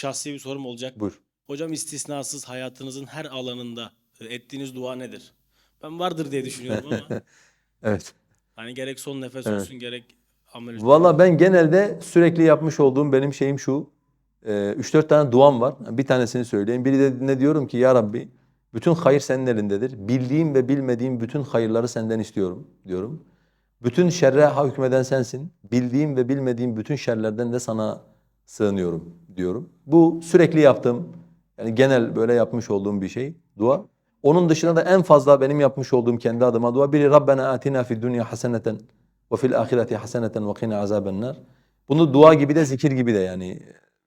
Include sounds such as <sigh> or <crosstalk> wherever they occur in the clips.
şahsi bir sorum olacak. Buyur. Hocam istisnasız hayatınızın her alanında e, ettiğiniz dua nedir? Ben vardır diye düşünüyorum ama <laughs> Evet. hani gerek son nefes Evet. olsun gerek amel Valla ben genelde sürekli yapmış olduğum benim şeyim şu. 3-4 tane duam var. Bir tanesini söyleyeyim. Biri de ne diyorum ki ya Rabbi bütün hayır senin elindedir. Bildiğim ve bilmediğim bütün hayırları senden istiyorum diyorum. Bütün şerre hükmeden sensin. Bildiğim ve bilmediğim bütün şerlerden de sana sığınıyorum diyorum. Bu sürekli yaptığım yani genel böyle yapmış olduğum bir şey dua. Onun dışında da en fazla benim yapmış olduğum kendi adıma dua. Biri Rabbena atina fid dunya haseneten ve fil ahireti haseneten ve qina azabennar. Bunu dua gibi de zikir gibi de yani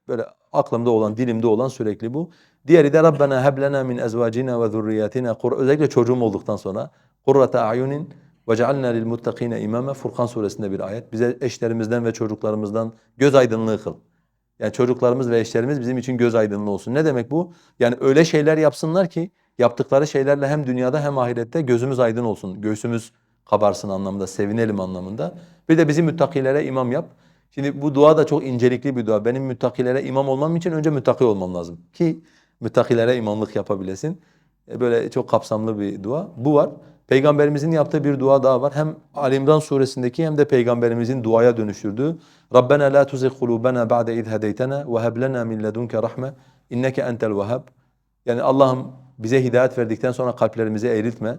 böyle aklımda olan, dilimde olan sürekli bu. Diğeri de Rabbena heb lena min ezvacina ve zurriyatina özellikle çocuğum olduktan sonra kurrata a'yunin ve cealna lil muttakina imama Furkan suresinde bir ayet. Bize eşlerimizden ve çocuklarımızdan göz aydınlığı kıl. Yani çocuklarımız ve eşlerimiz bizim için göz aydınlığı olsun. Ne demek bu? Yani öyle şeyler yapsınlar ki yaptıkları şeylerle hem dünyada hem ahirette gözümüz aydın olsun. Göğsümüz kabarsın anlamında, sevinelim anlamında. Bir de bizi müttakilere imam yap. Şimdi bu dua da çok incelikli bir dua. Benim müttakilere imam olmam için önce müttaki olmam lazım. Ki müttakilere imamlık yapabilesin. E, Böyle çok kapsamlı bir dua. Bu var. Peygamberimizin yaptığı bir dua daha var. Hem Ali İmran suresindeki hem de peygamberimizin duaya dönüştürdüğü Rabbena la tuzigh kulubana ba'de iz hedeytena ve heb lena min ledunke rahme inneke entel vehhab. Yani Allah'ım bize hidayet verdikten sonra kalplerimizi eğriltme.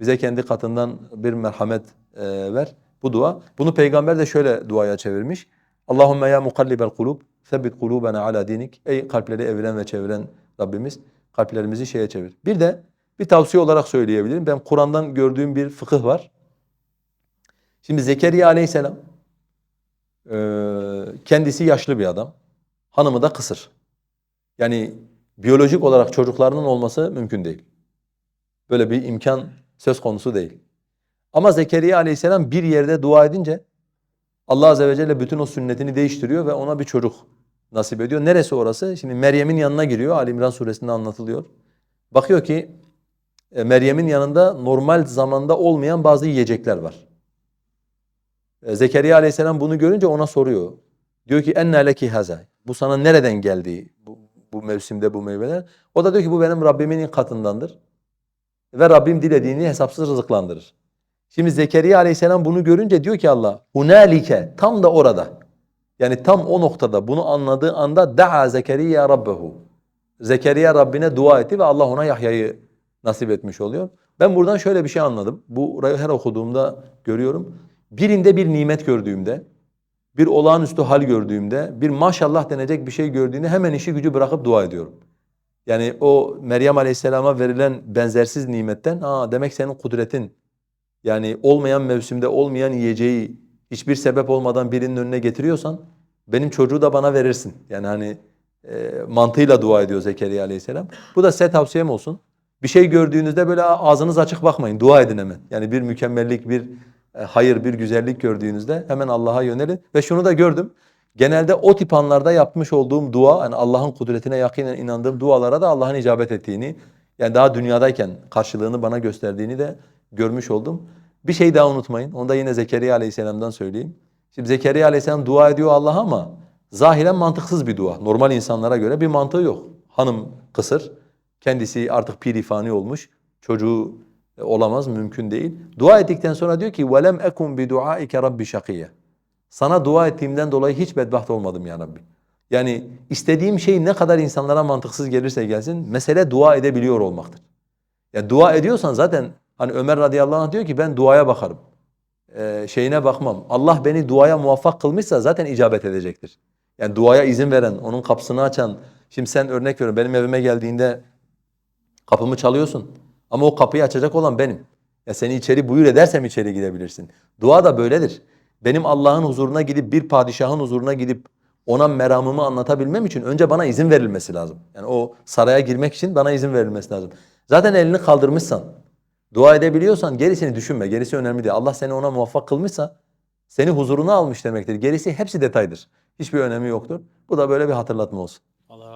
Bize kendi katından bir merhamet e, ver. Bu dua. Bunu peygamber de şöyle duaya çevirmiş. Allahümme ya mukallibel kulub sebbit kulubena ala dinik. Ey kalpleri eviren ve çeviren Rabbimiz kalplerimizi şeye çevir. Bir de bir tavsiye olarak söyleyebilirim. Ben Kur'an'dan gördüğüm bir fıkıh var. Şimdi Zekeriya aleyhisselam e, kendisi yaşlı bir adam. Hanımı da kısır. Yani biyolojik olarak çocuklarının olması mümkün değil. Böyle bir imkan söz konusu değil. Ama Zekeriya aleyhisselam bir yerde dua edince Allah azze ve celle bütün o sünnetini değiştiriyor ve ona bir çocuk nasip ediyor. Neresi orası? Şimdi Meryem'in yanına giriyor. Ali İmran suresinde anlatılıyor. Bakıyor ki Meryem'in yanında normal zamanda olmayan bazı yiyecekler var. E, Zekeriya aleyhisselam bunu görünce ona soruyor. Diyor ki enne leki haza. Bu sana nereden geldi bu, bu mevsimde bu meyveler? O da diyor ki bu benim Rabbimin katındandır. Ve Rabbim dilediğini hesapsız rızıklandırır. Şimdi Zekeriya aleyhisselam bunu görünce diyor ki Allah hunalike tam da orada. Yani tam o noktada bunu anladığı anda daa Zekeriya rabbehu. Zekeriya Rabbine dua etti ve Allah ona Yahya'yı nasip etmiş oluyor. Ben buradan şöyle bir şey anladım. Bu her okuduğumda görüyorum. Birinde bir nimet gördüğümde, bir olağanüstü hal gördüğümde, bir maşallah denecek bir şey gördüğümde hemen işi gücü bırakıp dua ediyorum. Yani o Meryem Aleyhisselam'a verilen benzersiz nimetten, aa demek senin kudretin. Yani olmayan mevsimde olmayan yiyeceği hiçbir sebep olmadan birinin önüne getiriyorsan benim çocuğu da bana verirsin. Yani hani e, mantığıyla dua ediyor Zekeriya Aleyhisselam. Bu da size tavsiyem olsun. Bir şey gördüğünüzde böyle ağzınız açık bakmayın. Dua edin hemen. Yani bir mükemmellik, bir e, hayır, bir güzellik gördüğünüzde hemen Allah'a yönelin. Ve şunu da gördüm. Genelde o tip anlarda yapmış olduğum dua, yani Allah'ın kudretine yakinen inandığım dualara da Allah'ın icabet ettiğini, yani daha dünyadayken karşılığını bana gösterdiğini de görmüş oldum. Bir şey daha unutmayın. Onu da yine Zekeriya Aleyhisselam'dan söyleyeyim. Şimdi Zekeriya Aleyhisselam dua ediyor Allah'a ama zahiren mantıksız bir dua. Normal insanlara göre bir mantığı yok. Hanım kısır, kendisi artık pirifani olmuş, çocuğu e, olamaz, mümkün değil. Dua ettikten sonra diyor ki وَلَمْ اَكُمْ بِدُعَائِكَ رَبِّ شَقِيَّ Sana dua ettiğimden dolayı hiç bedbaht olmadım ya Rabbi. Yani istediğim şey ne kadar insanlara mantıksız gelirse gelsin, mesele dua edebiliyor olmaktır. Ya dua ediyorsan zaten hani Ömer radıyallahu anh diyor ki ben duaya bakarım. Ee, şeyine bakmam. Allah beni duaya muvaffak kılmışsa zaten icabet edecektir. Yani duaya izin veren, onun kapısını açan. Şimdi sen örnek veriyorum benim evime geldiğinde kapımı çalıyorsun. Ama o kapıyı açacak olan benim. Ya seni içeri buyur edersem içeri gidebilirsin. Dua da böyledir. Benim Allah'ın huzuruna gidip bir padişahın huzuruna gidip ona meramımı anlatabilmem için önce bana izin verilmesi lazım. Yani o saraya girmek için bana izin verilmesi lazım. Zaten elini kaldırmışsan, dua edebiliyorsan gerisini düşünme. Gerisi önemli değil. Allah seni ona muvaffak kılmışsa seni huzuruna almış demektir. Gerisi hepsi detaydır. Hiçbir önemi yoktur. Bu da böyle bir hatırlatma olsun.